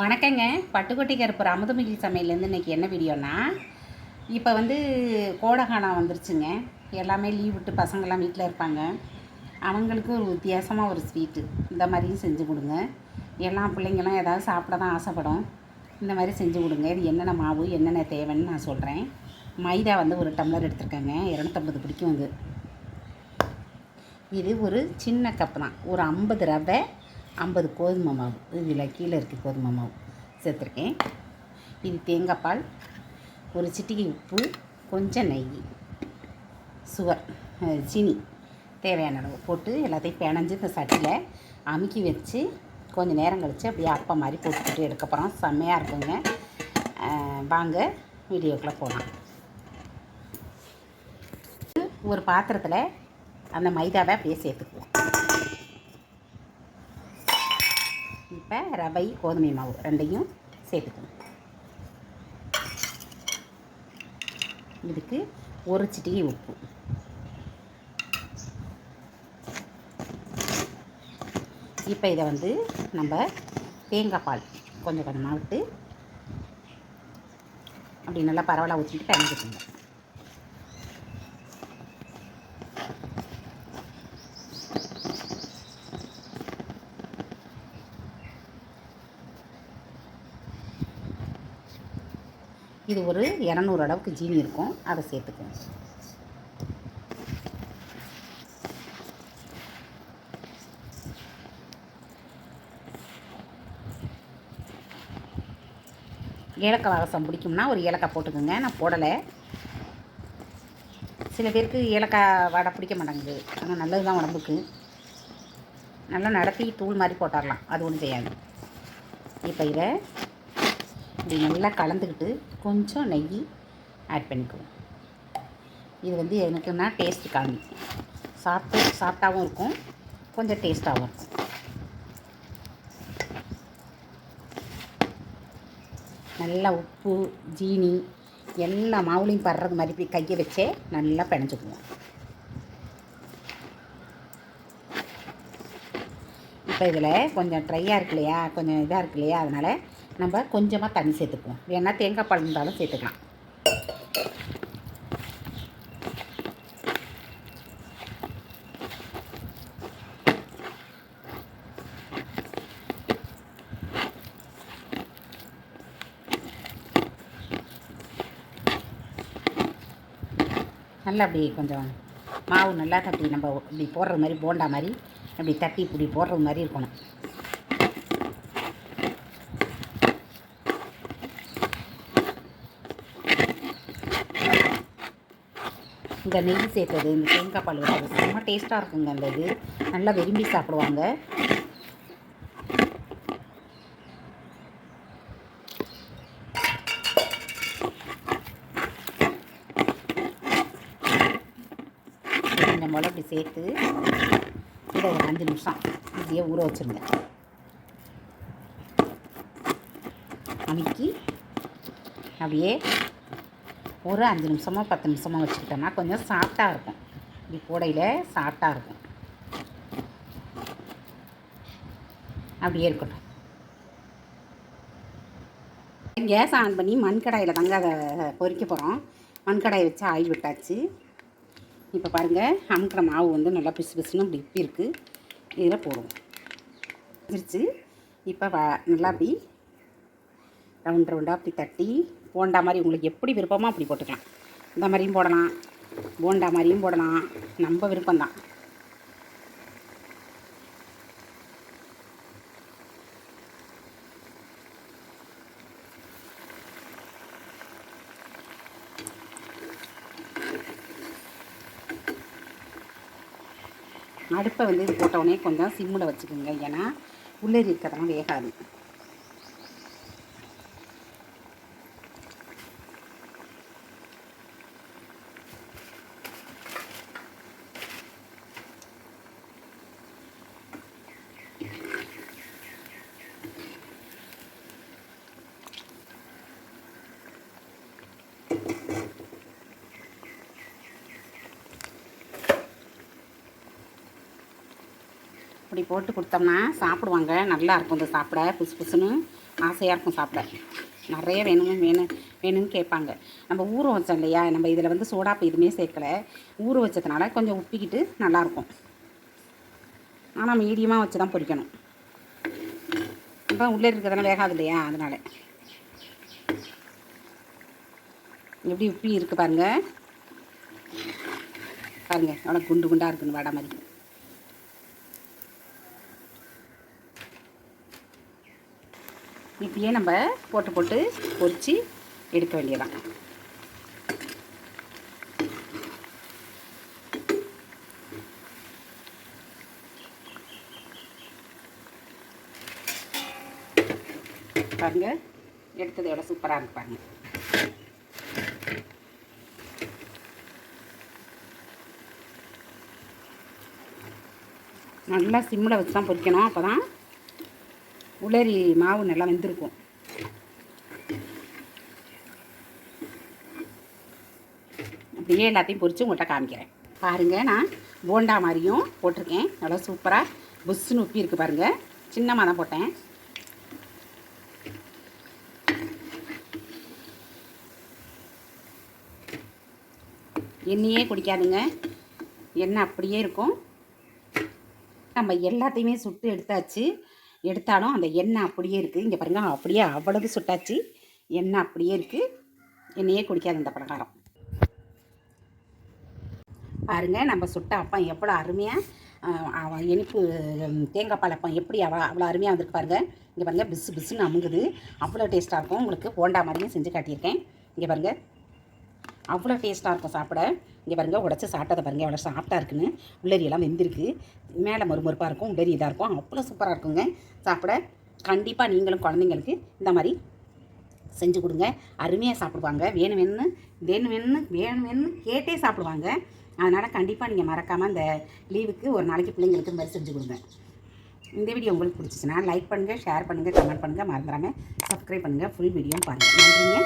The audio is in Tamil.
வணக்கங்க. பட்டுக்கோட்டை கருப்பூர் அமுதமிகி சமையல்லேருந்து இன்றைக்கி என்ன வீடியோனா இப்போ வந்து கோடைகாலம் வந்துருச்சுங்க. எல்லாமே லீவ் விட்டு பசங்கள்லாம் வீட்டில் இருப்பாங்க. அவங்களுக்கு ஒரு வித்தியாசமாக ஒரு ஸ்வீட்டு இந்த மாதிரியும் செஞ்சு கொடுங்க. எல்லா பிள்ளைங்களாம் ஏதாவது சாப்பிட தான் ஆசைப்படும். இந்த மாதிரி செஞ்சு கொடுங்க. இது என்னென்ன மாவு என்னென்ன தேவைன்னு நான் சொல்கிறேன் மைதா வந்து ஒரு டம்ளர் எடுத்துருக்கேங்க. இரநூத்தம்பது பிடிக்கும் இது இது ஒரு சின்ன கப் தான். ஒரு ஐம்பது ரவை ஐம்பது கோதுமை மாவு இதில் கீழே இருக்குது கோதுமை மாவு சேர்த்துருக்கேன். இது தேங்காய் பால் ஒரு சிட்டிகை உப்பு கொஞ்சம் நெய் சுகர் சீனி தேவையான அளவு போட்டு எல்லாத்தையும் பிணைஞ்சு இந்த சட்டியில் அமுக்கி வச்சு கொஞ்சம் நேரம் கழித்து அப்படியே அப்பா மாதிரி போட்டுக்கிட்டு எடுக்க போகிறோம் செம்மையாக இருக்குங்க. வாங்க வீடியோக்குள்ளே போகலாம் ஒரு பாத்திரத்தில் அந்த மைதாவை அப்படியே சேர்த்துக்குவோம் இப்போ ரவை கோதுமை மாவு ரெண்டையும் சேர்த்துக்கணும். இதுக்கு ஒரு சிட்டிகை உப்பு. இப்போ இதை வந்து நம்ம தேங்காய் பால் கொஞ்சம் கொஞ்சமாக விட்டு அப்படி நல்லா பரவலாக ஊற்றிட்டு பிணைஞ்சிக்கோங்க இது ஒரு இரநூறு அளவுக்கு ஜீனி இருக்கும். அதை சேர்த்துக்குவோம் ஏலக்காய் ரசம் பிடிக்கும்னா ஒரு ஏலக்காய் போட்டுக்கோங்க. நான் போடலை. சில பேருக்கு ஏலக்காய் வடை பிடிக்க மாட்டேங்குது ஆனால் நல்லது தான் உடம்புக்கு. நல்லா நடத்தி தூள் மாதிரி போட்டுடலாம் அது ஒன்றும் செய்யாது. இப்போ இதை இப்படி நல்லா கலந்துக்கிட்டு கொஞ்சம் நெய் ஆட் பண்ணிக்குவோம். இது வந்து எனக்குன்னா டேஸ்ட் காமி. சாப்பிட்டு சாப்பிட்டாவும் இருக்கும். கொஞ்சம் டேஸ்ட்டாகவும் இருக்கும். நல்லா உப்பு ஜீனி எல்லா மாவுலையும் படுறது மாதிரி இப்படி கையை வச்சே நல்லா பிணைஞ்சுக்குவோம். இப்போ இதில் கொஞ்சம் ட்ரையாக இருக்கு இல்லையா? கொஞ்சம் இதாக இருக்கு இல்லையா? அதனால் நம்ம கொஞ்சமாக தண்ணி சேர்த்துக்குவோம். வேணா தேங்காய் பால் இருந்தாலும் சேர்த்துக்கலாம். நல்லா அப்படி கொஞ்சம் மாவு நல்லா தட்டி நம்ம இப்படி போடுற மாதிரி போண்டா மாதிரி அப்படி தட்டி இப்படி போடுறது மாதிரி இருக்கணும். இந்த நெய் சேர்த்தது இந்த தேங்காய் பால் வச்சது ரொம்ப டேஸ்ட்டாக இருக்குங்க அந்த இது. நல்லா விரும்பி சாப்பிடுவாங்க. இந்த மிளகு சேர்த்து கூட ஒரு அஞ்சு நிமிஷம். இப்படியே ஊற வச்சுருங்க. அமுக்கி அப்படியே ஒரு அஞ்சு நிமிஷமோ பத்து நிமிஷமோ வச்சுக்கிட்டோம்னா கொஞ்சம் சாஃப்டாக இருக்கும். இப்படி கூடையில் சாஃப்டாக இருக்கும். அப்படியே இருக்கட்டும். கேஸ் ஆன் பண்ணி மண்கடாயில் தாங்க அதை பொரிக்க போகிறோம் மண்கடாயை வச்சு ஆயில் விட்டாச்சு. இப்போ பாருங்கள் அமுக்கிற மாவு வந்து நல்லா பிசு பிசுன்னு இப்படி இப்போ இருக்குது இதில் போடுவோம். பிரித்து இப்போ வ நல்லா அப்படி ரவுண்ட் ரவுண்டாக அப்படி தட்டி போண்டா மாதிரி உங்களுக்கு எப்படி விருப்பமோ அப்படி போட்டுக்கலாம். இந்த மாதிரியும் போடலாம் போண்டா மாதிரியும் போடலாம். நம்ம விருப்பம்தான். அடுப்பை வந்து இது போட்ட கொஞ்சம் சிம்மில் வச்சுக்கோங்க. ஏன்னா உள்ளே இருக்கிறதெல்லாம் வேகாது. இப்படி போட்டு கொடுத்தோம்னா சாப்பிடுவாங்க. நல்லா இருக்கும் இது சாப்பிட. புசு புசுன்னு ஆசையாக இருக்கும் சாப்பிட. நிறைய வேணுங்க வேணும் வேணும்னு கேட்பாங்க. நம்ம ஊற வச்சோம் இல்லையா? நம்ம இதில் வந்து சோடாப்பு எதுவுமே சேர்க்கல. ஊற வச்சதுனால கொஞ்சம் உப்பிக்கிட்டு நல்லாயிருக்கும் ஆனால் மீடியமாக வச்சு தான் பொரிக்கணும். இப்போ உள்ளே இருக்கிறதுனால வேகாது இல்லையா? அதனால். எப்படி உப்பி இருக்குது பாருங்கள் பாருங்கள் எவ்வளோ குண்டு குண்டாக இருக்குன்னு வடை மாதிரி. இப்படியே நம்ம போட்டு போட்டு பொரித்து எடுக்க வேண்டியதான் பாருங்க எடுத்தது எவ்வளோ சூப்பராக இருப்பாங்க நல்லா சிம்மில் வச்சு தான் பொரிக்கணும் அப்போ தான் உளறி மாவு நல்லா வெந்திருக்கும். அப்படியே எல்லாத்தையும் பொரித்து உங்கள்கிட்ட காமிக்கிறேன். பாருங்கள் நான் போண்டா மாதிரியும் போட்டிருக்கேன். நல்லா சூப்பராக புஷ்ஷுன்னு உப்பி இருக்குது பாருங்கள் சின்னமாக தான் போட்டேன். எண்ணெயே குடிக்காதுங்க. எண்ணெய் அப்படியே இருக்கும். நம்ம எல்லாத்தையுமே சுட்டு எடுத்தாச்சு. எடுத்தாலும் அந்த எண்ணெய் அப்படியே இருக்குது இங்கே பாருங்கள் அப்படியே அவ்வளவு சுட்டாச்சு. எண்ணெய் அப்படியே இருக்குது எண்ணெயே குடிக்காது இந்த பலகாரம். பாருங்கள் நம்ம சுட்ட அப்பம் எவ்வளோ அருமையாக இனிப்பு தேங்காய் பால் அப்பம் எப்படி அவ்வளோ அவ்வளோ அருமையாக வந்திருக்கு பாருங்கள் இங்கே பாருங்கள் பிசு பிசுன்னு அமுங்குது. அவ்வளோ டேஸ்ட்டாக இருக்கும். உங்களுக்கு போண்டா மாதிரியும் செஞ்சு காட்டியிருக்கேன். இங்கே பாருங்கள் அவ்வளோ டேஸ்ட்டாக இருக்கும் சாப்பிட. இங்கே பாருங்கள் உடச்சி சாப்பிட்டதை பாருங்கள் எவ்வளோ சாஃப்டாக இருக்குன்னு. உள்ளரியெல்லாம் வெந்திருக்கு. மேலே மறுமறுப்பாக இருக்கும் உள்ளரி இதாக இருக்கும். அவ்வளோ சூப்பராக இருக்குங்க சாப்பிட. கண்டிப்பாக நீங்களும் குழந்தைங்களுக்கு இந்த மாதிரி செஞ்சு கொடுங்க. அருமையாக சாப்பிடுவாங்க. வேணும் வேணும்னு வேணும் வேணும்னு வேணும் வேணும்னு கேட்டே சாப்பிடுவாங்க. அதனால் கண்டிப்பாக நீங்கள் மறக்காமல் இந்த லீவுக்கு ஒரு நாளைக்கு பிள்ளைங்களுக்கு இந்த மாதிரி செஞ்சு கொடுங்க. இந்த வீடியோ உங்களுக்கு பிடிச்சிச்சுன்னா லைக் பண்ணுங்கள் ஷேர் பண்ணுங்கள் கமெண்ட் பண்ணுங்கள் மறந்துடாமல் சப்ஸ்கிரைப் பண்ணுங்கள் ஃபுல் வீடியோ பாருங்கள் நன்றிங்க.